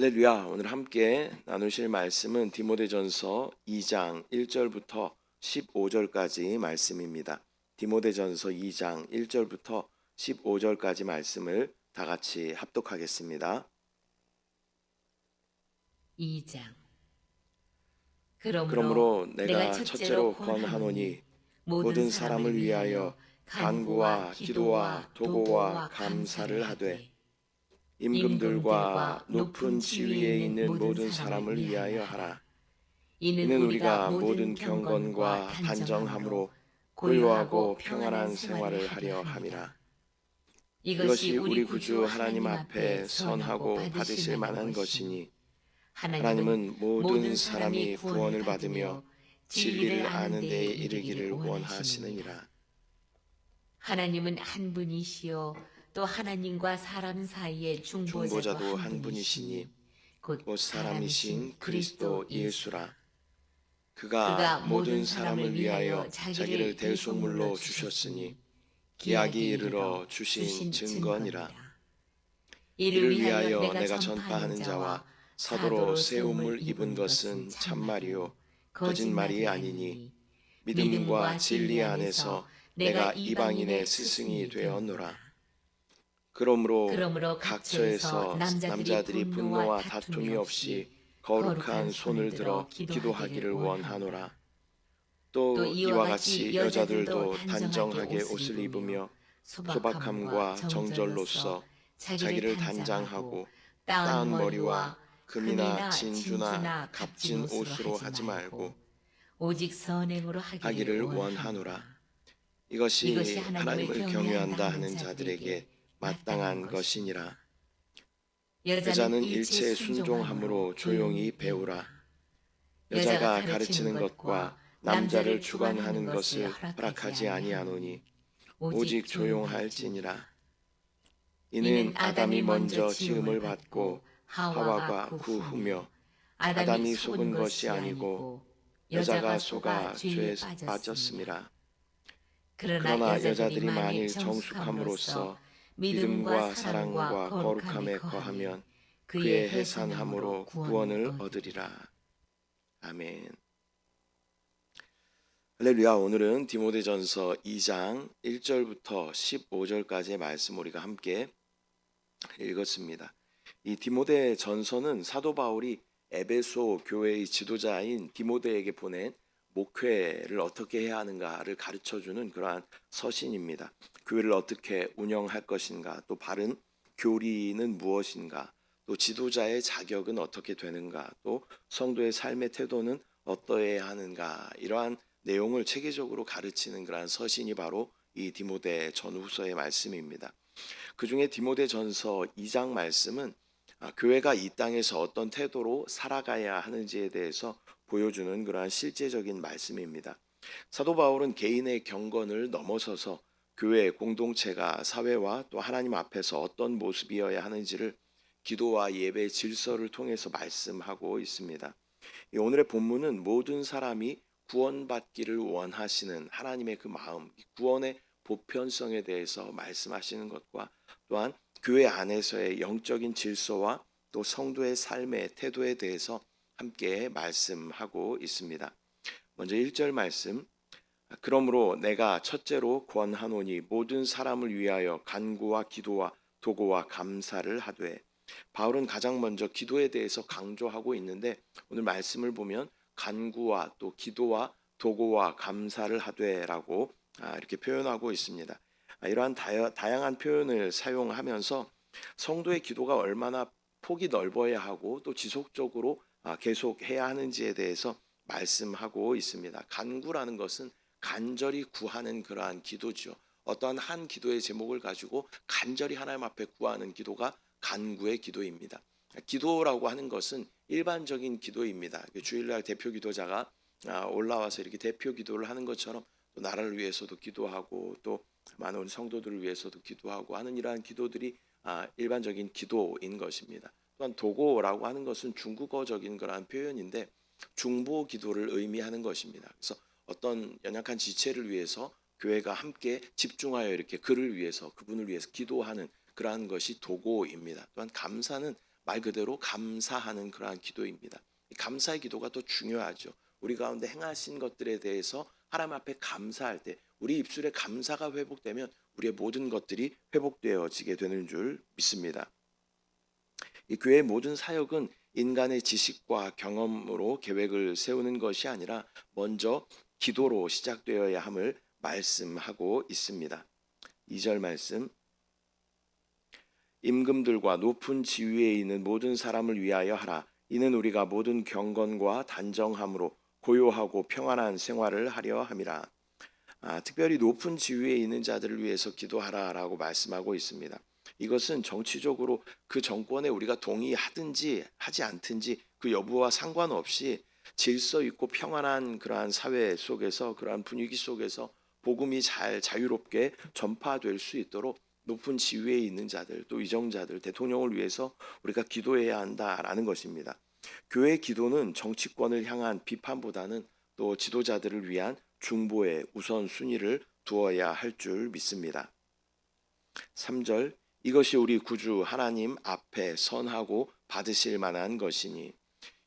할렐루야. 오늘 함께 나누실 말씀은 디모데전서 2장 1절부터 15절까지 말씀입니다. 디모데전서 2장 1절부터 15절까지 말씀을 다 같이 합독하겠습니다. 2장 그러므로, 그러므로 내가 첫째로 권하노니 모든 사람을 위하여 간구와 기도와 도고와 감사를 하되 임금들과 높은 지위에 있는 모든 사람을 위하여 하라. 이는 우리가 모든 경건과 단정함으로 고요하고 평안한 생활을 하려 함이라. 이것이 우리 구주 하나님 앞에 선하고 받으실 만한 것이니 하나님은 모든 사람이 구원을 받으며 진리를 아는 데에 이르기를 원하시느니라. 하나님은 한 분이시요 또 하나님과 사람 사이의 중보자도, 중보자도 한 분이시니 곧 곧 사람이신 그리스도 예수라. 그가 그가 모든 사람을 위하여 자기를 대속물로 주셨으니 기약이 이르러 주신 증거니라. 이를 위하여 내가 전파하는 자와 사도로 세움을 입은 것은 참말이요 거짓말이 아니니 믿음과 진리 안에서 내가 이방인의 스승이 되었노라. 그러므로 그러므로 각처에서 남자들이 분노와 다툼이 없이 거룩한 손을 들어 기도하기를 원하노라. 또 이와 같이 여자들도 단정하게 옷을 입으며 소박함과 정절로서 자기를 단장하고 따은 머리와 금이나 진주나 값진 옷으로 하지 말고 오직 선행으로 하기를, 원하노라. 이것이 하나님을 경외한다 하는 자들에게 마땅한 것이니라. 여자는 일체 순종함으로 조용히 배우라. 여자가 가르치는 것과 남자를 주관하는 것을 허락하지 아니하노니 오직 조용할지니라. 이는 아담이 먼저 지음을 받고 하와가 그 후며 아담이 속은 것이 아니고 여자가 속아 죄에 빠졌음이라. 그러나 여자들이 만일 정숙함으로써 믿음과 사랑과 거룩함에 거하면 그의 해산함으로 구원을 얻으리라. 아멘. 할렐루야. 오늘은 디모데전서 2장 1절부터 15절까지의 말씀 우리가 함께 읽었습니다. 이 디모데 전서는 사도 바울이 에베소 교회의 지도자인 디모데에게 보낸 목회를 어떻게 해야 하는가를 가르쳐 주는 그러한 서신입니다. 교회를 어떻게 운영할 것인가, 또 바른 교리는 무엇인가, 또 지도자의 자격은 어떻게 되는가, 또 성도의 삶의 태도는 어떠해야 하는가 이러한 내용을 체계적으로 가르치는 그러한 서신이 바로 이 디모데 전후서의 말씀입니다. 그 중에 디모데 전서 2장 말씀은 아, 교회가 이 땅에서 어떤 태도로 살아가야 하는지에 대해서 보여주는 그러한 실제적인 말씀입니다. 사도 바울은 개인의 경건을 넘어서서 교회 공동체가 사회와 또 하나님 앞에서 어떤 모습이어야 하는지를 기도와 예배 질서를 통해서 말씀하고 있습니다. 이 오늘의 본문은 모든 사람이 구원받기를 원하시는 하나님의 그 마음, 구원의 보편성에 대해서 말씀하시는 것과 또한 교회 안에서의 영적인 질서와 또 성도의 삶의 태도에 대해서 함께 말씀하고 있습니다. 먼저 1절 말씀. 그러므로 내가 첫째로 권하노니 모든 사람을 위하여 간구와 기도와 도고와 감사를 하되 바울은 가장 먼저 기도에 대해서 강조하고 있는데 오늘 말씀을 보면 간구와 또 기도와 도고와 감사를 하되라고 아, 이렇게 표현하고 있습니다. 아, 이러한 다양한 표현을 사용하면서 성도의 기도가 얼마나 폭이 넓어야 하고 또 지속적으로 아, 계속 해야 하는지에 대해서 말씀하고 있습니다. 간구라는 것은 간절히 구하는 그러한 기도죠. 어떠한 한 기도의 제목을 가지고 간절히 하나님 앞에 구하는 기도가 간구의 기도입니다. 기도라고 하는 것은 일반적인 기도입니다. 그 주일날 대표 기도자가 아, 올라와서 이렇게 대표 기도를 하는 것처럼 또 나라를 위해서도 기도하고 또 많은 성도들을 위해서도 기도하고 하는 이러한 기도들이 아, 일반적인 기도인 것입니다. 또한 도고라고 하는 것은 중국어적인 그러한 표현인데 중보 기도를 의미하는 것입니다. 그래서 어떤 연약한 지체를 위해서 교회가 함께 집중하여 이렇게 그를 위해서 그분을 위해서 기도하는 그러한 것이 도고입니다. 또한 감사는 말 그대로 감사하는 그러한 기도입니다. 이 감사의 기도가 더 중요하죠. 우리 가운데 행하신 것들에 대해서 하나님 앞에 감사할 때 우리 입술에 감사가 회복되면 우리의 모든 것들이 회복되어지게 되는 줄 믿습니다. 이 교회의 모든 사역은 인간의 지식과 경험으로 계획을 세우는 것이 아니라 먼저 기도로 시작되어야 함을 말씀하고 있습니다. 2절 말씀 임금들과 높은 지위에 있는 모든 사람을 위하여 하라. 이는 우리가 모든 경건과 단정함으로 고요하고 평안한 생활을 하려 함이라. 아, 특별히 높은 지위에 있는 자들을 위해서 기도하라라고 말씀하고 있습니다. 이것은 정치적으로 그 정권에 우리가 동의하든지 하지 않든지 그 여부와 상관없이 질서 있고 평안한 그러한 사회 속에서 그러한 분위기 속에서 복음이 잘 자유롭게 전파될 수 있도록 높은 지위에 있는 자들 또 위정자들 대통령을 위해서 우리가 기도해야 한다라는 것입니다. 교회 기도는 정치권을 향한 비판보다는 또 지도자들을 위한 중보의 우선 순위를 두어야 할 줄 믿습니다. 3절 이것이 우리 구주 하나님 앞에 선하고 받으실 만한 것이니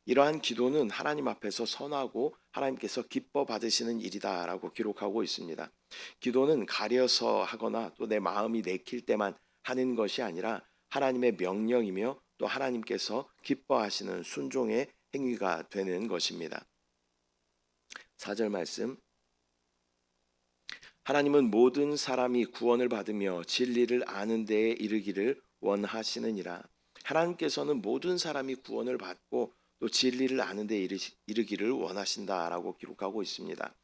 이러한 기도는 하나님 앞에서 선하고 하나님께서 기뻐 받으시는 일이다라고 기록하고 있습니다. 기도는 가려서 하거나 또 내 마음이 내킬 때만 하는 것이 아니라 하나님의 명령이며 또 하나님께서 기뻐하시는 순종의 행위가 되는 것입니다. 4절 말씀 하나님은 모든 사람이 구원을 받으며 진리를 아는 데에 이르기를 원하시느니라. 하나님께서는 모든 사람이 구원을 받고 또 진리를 아는 데 이르기를 원하신다라고 기록하고 있습니다.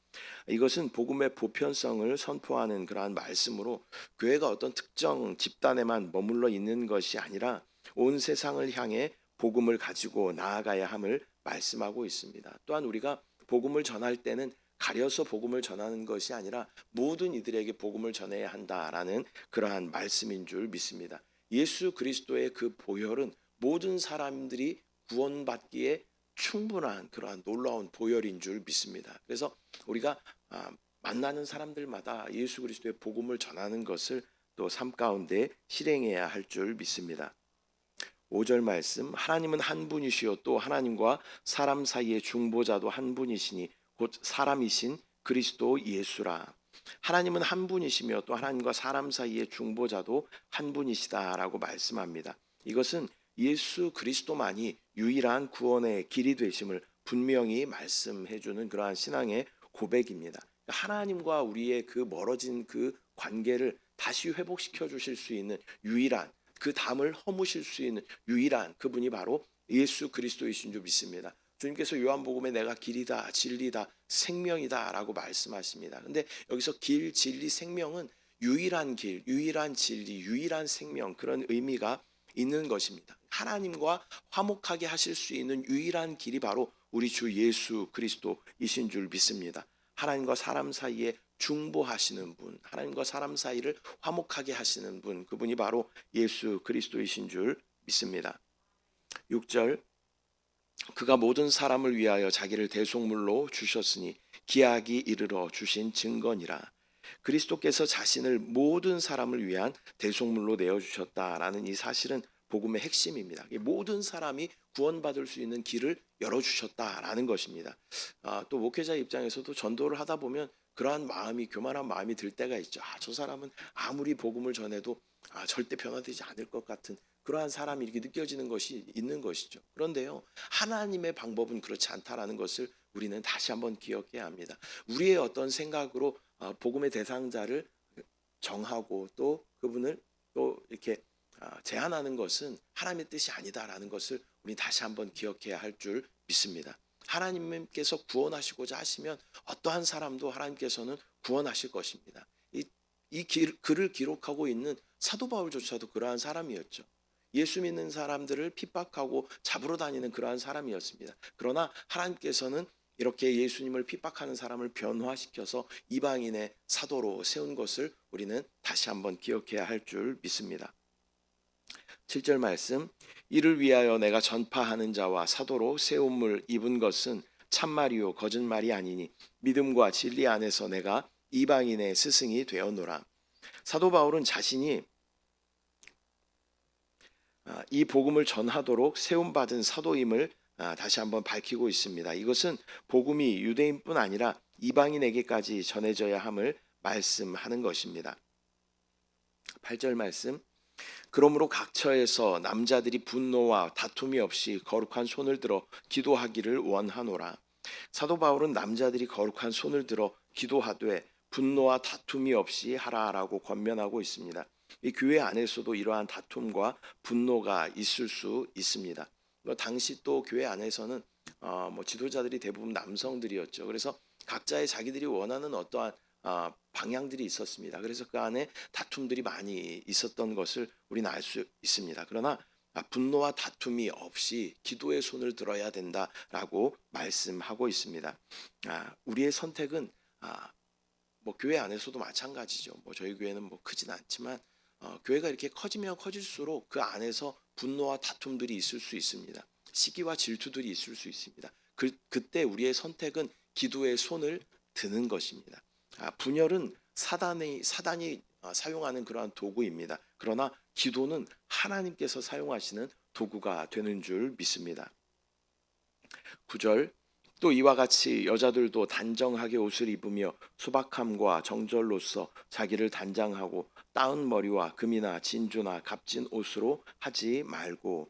이것은 복음의 보편성을 선포하는 그러한 말씀으로 교회가 어떤 특정 집단에만 머물러 있는 것이 아니라 온 세상을 향해 복음을 가지고 나아가야 함을 말씀하고 있습니다. 또한 우리가 복음을 전할 때는 가려서 복음을 전하는 것이 아니라 모든 이들에게 복음을 전해야 한다라는 그러한 말씀인 줄 믿습니다. 예수 그리스도의 그 보혈은 모든 사람들이 구원받기에 충분한 그러한 놀라운 보혈인 줄 믿습니다. 그래서 우리가 아, 만나는 사람들마다 예수 그리스도의 복음을 전하는 것을 또 삶 가운데 실행해야 할 줄 믿습니다. 5절 말씀 하나님은 한 분이시요 또 하나님과 사람 사이의 중보자도 한 분이시니 곧 사람이신 그리스도 예수라. 하나님은 한 분이시며 또 하나님과 사람 사이의 중보자도 한 분이시다라고 말씀합니다. 이것은 예수 그리스도만이 유일한 구원의 길이 되심을 분명히 말씀해 주는 그러한 신앙의 고백입니다. 하나님과 우리의 그 멀어진 그 관계를 다시 회복시켜 주실 수 있는 유일한 그 담을 허무실 수 있는 유일한 그분이 바로 예수 그리스도이신 줄 믿습니다. 주님께서 요한복음에 내가 길이다, 진리다, 생명이다라고 말씀하십니다. 근데 여기서 길, 진리, 생명은 유일한 길, 유일한 진리, 유일한 생명 그런 의미가 있는 것입니다. 하나님과 화목하게 하실 수 있는 유일한 길이 바로 우리 주 예수 그리스도이신 줄 믿습니다. 하나님과 사람 사이에 중보하시는 분, 하나님과 사람 사이를 화목하게 하시는 분, 그분이 바로 예수 그리스도이신 줄 믿습니다. 6절 그가 모든 사람을 위하여 자기를 대속물로 주셨으니 기약이 이르러 주신 증거니라. 그리스도께서 자신을 모든 사람을 위한 대속물로 내어 주셨다라는 이 사실은 복음의 핵심입니다. 모든 사람이 구원받을 수 있는 길을 열어 주셨다라는 것입니다. 아, 또 목회자 입장에서도 전도를 하다 보면 그러한 마음이 교만한 마음이 들 때가 있죠. 아, 저 사람은 아무리 복음을 전해도 아, 절대 변화되지 않을 것 같은 그러한 사람이 이렇게 느껴지는 것이 있는 것이죠. 그런데요, 하나님의 방법은 그렇지 않다라는 것을 우리는 다시 한번 기억해야 합니다. 우리의 어떤 생각으로 어, 복음의 대상자를 정하고 또 그분을 또 이렇게 어, 제한하는 것은 하나님의 뜻이 아니다라는 것을 우리 다시 한번 기억해야 할 줄 믿습니다. 하나님께서 구원하시고자 하시면 어떠한 사람도 하나님께서는 구원하실 것입니다. 이, 이 길, 글을 기록하고 있는 사도 바울조차도 그러한 사람이었죠. 예수 믿는 사람들을 핍박하고 잡으러 다니는 그러한 사람이었습니다. 그러나 하나님께서는 이렇게 예수님을 핍박하는 사람을 변화시켜서 이방인의 사도로 세운 것을 우리는 다시 한번 기억해야 할 줄 믿습니다. 7절 말씀 이를 위하여 내가 전파하는 자와 사도로 세움을 입은 것은 참말이요 거짓말이 아니니 믿음과 진리 안에서 내가 이방인의 스승이 되었노라. 사도 바울은 자신이 아, 이 복음을 전하도록 세움 받은 사도임을 아, 다시 한번 밝히고 있습니다. 이것은 복음이 유대인뿐 아니라 이방인에게까지 전해져야 함을 말씀하는 것입니다. 8절 말씀 그러므로 각 처에서 남자들이 분노와 다툼이 없이 거룩한 손을 들어 기도하기를 원하노라. 사도 바울은 남자들이 거룩한 손을 들어 기도하되 분노와 다툼이 없이 하라라고 권면하고 있습니다. 이 교회 안에서도 이러한 다툼과 분노가 있을 수 있습니다. 뭐 당시 또 교회 안에서는 어, 뭐 지도자들이 대부분 남성들이었죠. 그래서 각자의 자기들이 원하는 어떠한 아, 방향들이 있었습니다. 그래서 그 안에 다툼들이 많이 있었던 것을 우리는 알 수 있습니다. 그러나 아, 분노와 다툼이 없이 기도의 손을 들어야 된다라고 말씀하고 있습니다. 아, 우리의 선택은 아, 뭐 교회 안에서도 마찬가지죠. 뭐 저희 교회는 뭐 크진 않지만 어, 교회가 이렇게 커지면 커질수록 그 안에서 분노와 다툼들이 있을 수 있습니다. 시기와 질투들이 있을 수 있습니다. 그 그때 우리의 선택은 기도의 손을 드는 것입니다. 아, 분열은 사단이 사단이 아, 사용하는 그러한 도구입니다. 그러나 기도는 하나님께서 사용하시는 도구가 되는 줄 믿습니다. 9절 또 이와 같이 여자들도 단정하게 옷을 입으며 소박함과 정절로서 자기를 단장하고 따은 머리와 금이나 진주나 값진 옷으로 하지 말고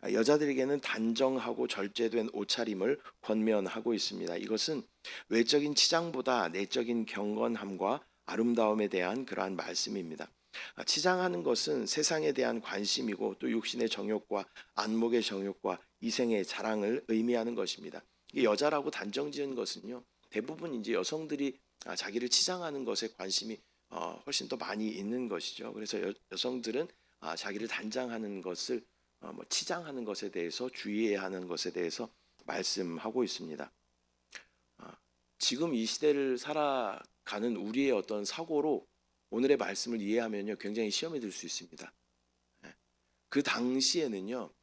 아, 여자들에게는 단정하고 절제된 옷차림을 권면하고 있습니다. 이것은 외적인 치장보다 내적인 경건함과 아름다움에 대한 그러한 말씀입니다. 아, 치장하는 것은 세상에 대한 관심이고 또 육신의 정욕과 안목의 정욕과 이생의 자랑을 의미하는 것입니다. 이 여자라고 단정지은 것은요 대부분 이제 여성들이 아, 자기를 치장하는 것에 관심이 어, 훨씬 더 많이 있는 것이죠. 그래서 여, 여성들은 아, 자기를 단장하는 것을 어, 뭐 치장하는 것에 대해서 주의해야 하는 것에 대해서 말씀하고 있습니다. 아, 지금 이 시대를 살아가는 우리의 어떤 사고로 오늘의 말씀을 이해하면요 굉장히 시험에 들수 있습니다. 예. 그 당시에는요 아,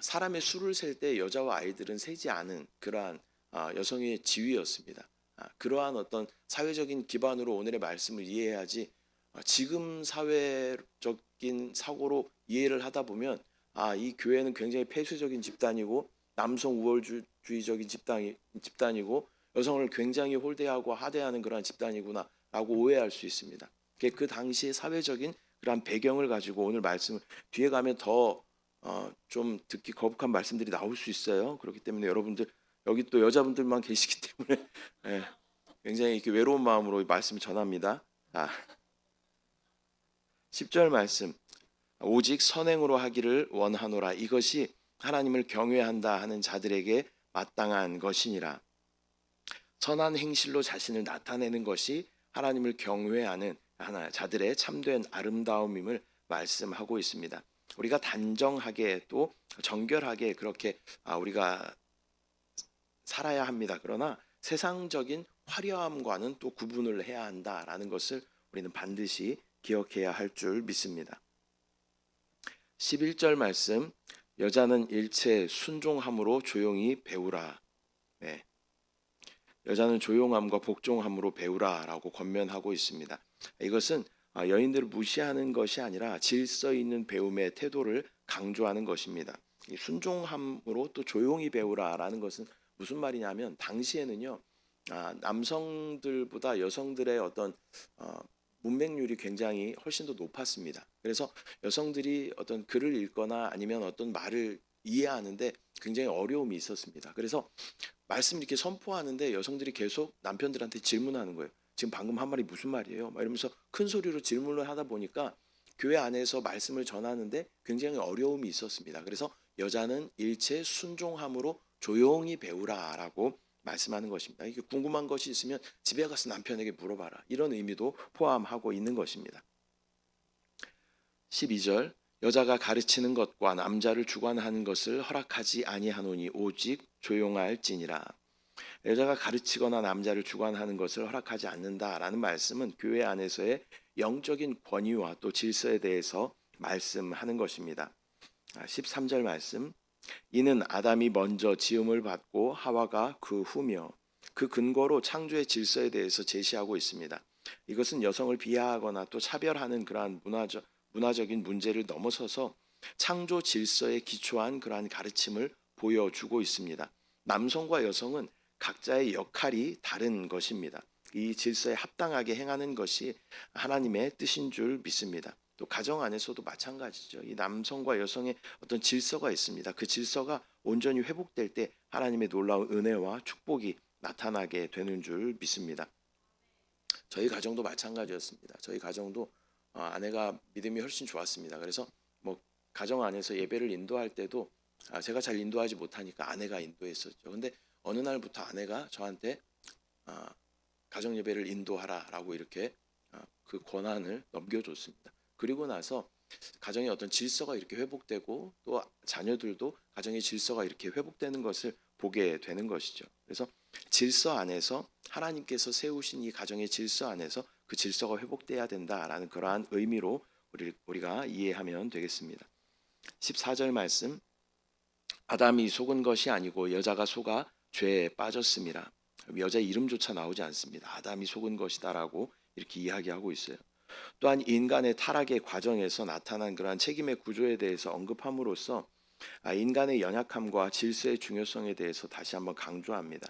사람의 수를 셀 때 여자와 아이들은 세지 않은 그러한 아, 여성의 지위였습니다. 아, 그러한 어떤 사회적인 기반으로 오늘의 말씀을 이해해야지 아, 지금 사회적인 사고로 이해를 하다 보면 아, 이 교회는 굉장히 폐쇄적인 집단이고 남성 우월주의적인 집단이, 집단이고 여성을 굉장히 홀대하고 하대하는 그러한 집단이구나라고 오해할 수 있습니다. 그 당시의 사회적인 그러한 배경을 가지고 오늘 말씀을 뒤에 가면 더 어, 좀 듣기 거북한 말씀들이 나올 수 있어요. 그렇기 때문에 여러분들 여기 또 여자분들만 계시기 때문에 예, 굉장히 이렇게 외로운 마음으로 이 말씀을 전합니다. 아, 10절 말씀 오직 선행으로 하기를 원하노라 이것이 하나님을 경외한다 하는 자들에게 마땅한 것이니라 선한 행실로 자신을 나타내는 것이 하나님을 경외하는 하나 자들의 참된 아름다움임을 말씀하고 있습니다. 우리가 단정하게 또 정결하게 그렇게 아, 우리가 살아야 합니다. 그러나 세상적인 화려함과는 또 구분을 해야 한다라는 것을 우리는 반드시 기억해야 할 줄 믿습니다. 11절 말씀 여자는 일체 순종함으로 조용히 배우라. 네. 여자는 조용함과 복종함으로 배우라라고 권면하고 있습니다. 이것은 아, 여인들을 무시하는 것이 아니라 질서 있는 배움의 태도를 강조하는 것입니다. 이 순종함으로 또 조용히 배우라라는 것은 무슨 말이냐면 당시에는요 아, 남성들보다 여성들의 어떤 어, 문맹률이 굉장히 훨씬 더 높았습니다. 그래서 여성들이 어떤 글을 읽거나 아니면 어떤 말을 이해하는데 굉장히 어려움이 있었습니다. 그래서 말씀 이렇게 선포하는데 여성들이 계속 남편들한테 질문하는 거예요. 지금 방금 한 말이 무슨 말이에요? 막 이러면서 큰 소리로 질문을 하다 보니까 교회 안에서 말씀을 전하는데 굉장히 어려움이 있었습니다. 그래서 여자는 일체 순종함으로 조용히 배우라라고 말씀하는 것입니다. 이게 궁금한 것이 있으면 집에 가서 남편에게 물어봐라. 이런 의미도 포함하고 있는 것입니다. 12절 여자가 가르치는 것과 남자를 주관하는 것을 허락하지 아니하노니 오직 조용할지니라. 여자가 가르치거나 남자를 주관하는 것을 허락하지 않는다라는 말씀은 교회 안에서의 영적인 권위와 또 질서에 대해서 말씀하는 것입니다. 13절 말씀 이는 아담이 먼저 지음을 받고 하와가 그 후며 그 근거로 창조의 질서에 대해서 제시하고 있습니다. 이것은 여성을 비하하거나 또 차별하는 그러한 문화적 문화적인 문제를 넘어서서 창조 질서에 기초한 그러한 가르침을 보여주고 있습니다. 남성과 여성은 각자의 역할이 다른 것입니다. 이 질서에 합당하게 행하는 것이 하나님의 뜻인 줄 믿습니다. 또 가정 안에서도 마찬가지죠. 이 남성과 여성의 어떤 질서가 있습니다. 그 질서가 온전히 회복될 때 하나님의 놀라운 은혜와 축복이 나타나게 되는 줄 믿습니다. 저희 가정도 마찬가지였습니다. 저희 가정도 어, 아내가 믿음이 훨씬 좋았습니다. 그래서 뭐 가정 안에서 예배를 인도할 때도 아, 제가 잘 인도하지 못하니까 아내가 인도했었죠. 근데 어느 날부터 아내가 저한테 아, 가정 예배를 인도하라라고 이렇게 아, 그 권한을 넘겨줬습니다. 그리고 나서 가정의 어떤 질서가 이렇게 회복되고 또 자녀들도 가정의 질서가 이렇게 회복되는 것을 보게 되는 것이죠. 그래서 질서 안에서 하나님께서 세우신 이 가정의 질서 안에서 그 질서가 회복돼야 된다라는 그러한 의미로 우리, 우리가 이해하면 되겠습니다. 14절 말씀 아담이 속은 것이 아니고 여자가 속아 죄에 빠졌습니다. 여자 이름조차 나오지 않습니다. 아담이 속은 것이다라고 이렇게 이야기하고 있어요. 또한 인간의 타락의 과정에서 나타난 그러한 책임의 구조에 대해서 언급함으로써 아, 인간의 연약함과 질서의 중요성에 대해서 다시 한번 강조합니다.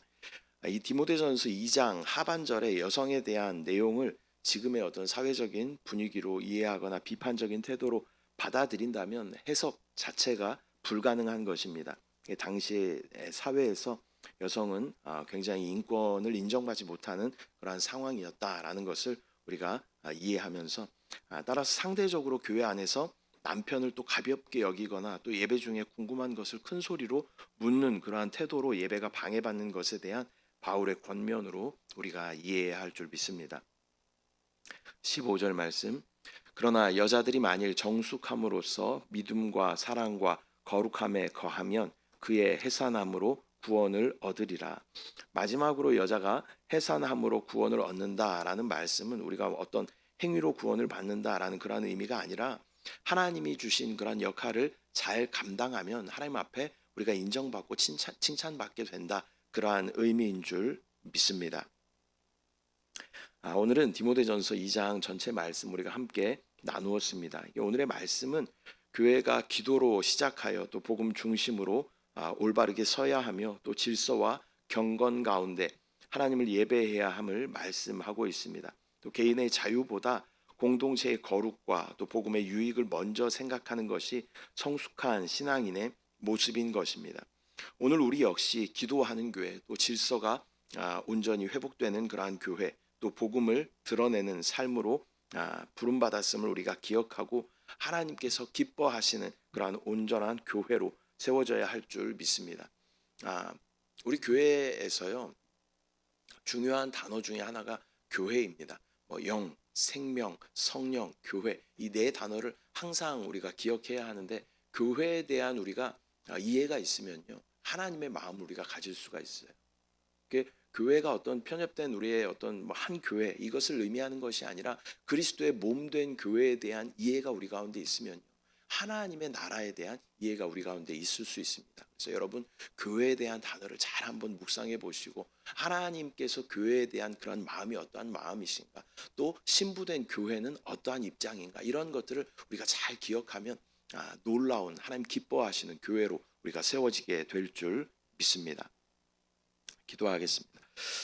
아, 이 디모데전서 2장 하반절에 여성에 대한 내용을 지금의 어떤 사회적인 분위기로 이해하거나 비판적인 태도로 받아들인다면 해석 자체가 불가능한 것입니다. 당시의 사회에서 여성은 아, 굉장히 인권을 인정받지 못하는 그러한 상황이었다라는 것을 우리가 아, 이해하면서 아, 따라서 상대적으로 교회 안에서 남편을 또 가볍게 여기거나 또 예배 중에 궁금한 것을 큰 소리로 묻는 그러한 태도로 예배가 방해받는 것에 대한 바울의 권면으로 우리가 이해해야 할 줄 믿습니다. 15절 말씀 그러나 여자들이 만일 정숙함으로써 믿음과 사랑과 거룩함에 거하면 그의 해산함으로 구원을 얻으리라. 마지막으로 여자가 해산함으로 구원을 얻는다라는 말씀은 우리가 어떤 행위로 구원을 받는다라는 그런 의미가 아니라 하나님이 주신 그런 역할을 잘 감당하면 하나님 앞에 우리가 인정받고 칭찬, 칭찬받게 된다. 그러한 의미인 줄 믿습니다. 아, 오늘은 디모데전서 2장 전체 말씀 우리가 함께 나누었습니다. 오늘의 말씀은 교회가 기도로 시작하여 또 복음 중심으로 아, 올바르게 서야 하며 또 질서와 경건 가운데 하나님을 예배해야 함을 말씀하고 있습니다. 또 개인의 자유보다 공동체의 거룩과 또 복음의 유익을 먼저 생각하는 것이 성숙한 신앙인의 모습인 것입니다. 오늘 우리 역시 기도하는 교회 또 질서가 아, 온전히 회복되는 그러한 교회 또 복음을 드러내는 삶으로 아, 부름 받았음을 우리가 기억하고 하나님께서 기뻐하시는 그러한 온전한 교회로 세워져야 할 줄 믿습니다. 아, 우리 교회에서요 중요한 단어 중에 하나가 교회입니다. 뭐 영, 생명, 성령, 교회 이 네 단어를 항상 우리가 기억해야 하는데 교회에 대한 우리가 아, 이해가 있으면요 하나님의 마음을 우리가 가질 수가 있어요. 그 교회가 어떤 편협된 우리의 어떤 뭐한 교회 이것을 의미하는 것이 아니라 그리스도의 몸 된 교회에 대한 이해가 우리 가운데 있으면 하나님의 나라에 대한 이해가 우리 가운데 있을 수 있습니다. 그래서 여러분 교회에 대한 단어를 잘 한번 묵상해 보시고 하나님께서 교회에 대한 그런 마음이 어떠한 마음이신가 또 신부된 교회는 어떠한 입장인가 이런 것들을 우리가 잘 기억하면 아, 놀라운 하나님 기뻐하시는 교회로 우리가 세워지게 될 줄 믿습니다. 기도하겠습니다.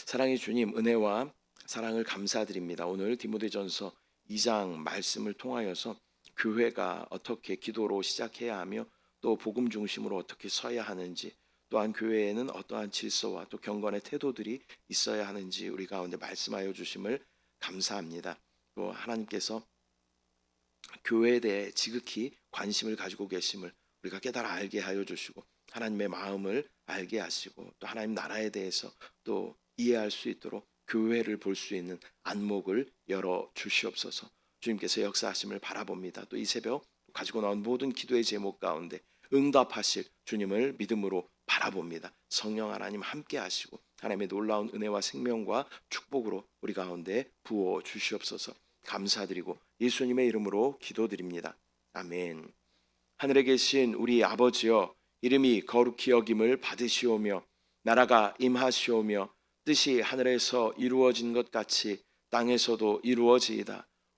사랑의 주님 은혜와 사랑을 감사드립니다. 오늘 디모데전서 2장 말씀을 통하여서 교회가 어떻게 기도로 시작해야 하며 또 복음 중심으로 어떻게 서야 하는지 또한 교회에는 어떠한 질서와 또 경건의 태도들이 있어야 하는지 우리 가운데 말씀하여 주심을 감사합니다. 또 하나님께서 교회에 대해 지극히 관심을 가지고 계심을 우리가 깨달아 알게 하여 주시고 하나님의 마음을 알게 하시고 또 하나님 나라에 대해서 또 이해할 수 있도록 교회를 볼 수 있는 안목을 열어 주시옵소서. 주님께서 역사하심을 바라봅니다. 또 이 새벽 가지고 나온 모든 기도의 제목 가운데 응답하실 주님을 믿음으로 바라봅니다. 성령 하나님 함께 하시고 하나님의 놀라운 은혜와 생명과 축복으로 우리 가운데 부어 주시옵소서. 감사드리고 예수님의 이름으로 기도드립니다. 아멘. 하늘에 계신 우리 아버지여 이름이 거룩히 여김을 받으시오며 나라가 임하시오며 뜻이 하늘에서 이루어진 것 같이 땅에서도 이루어지이다.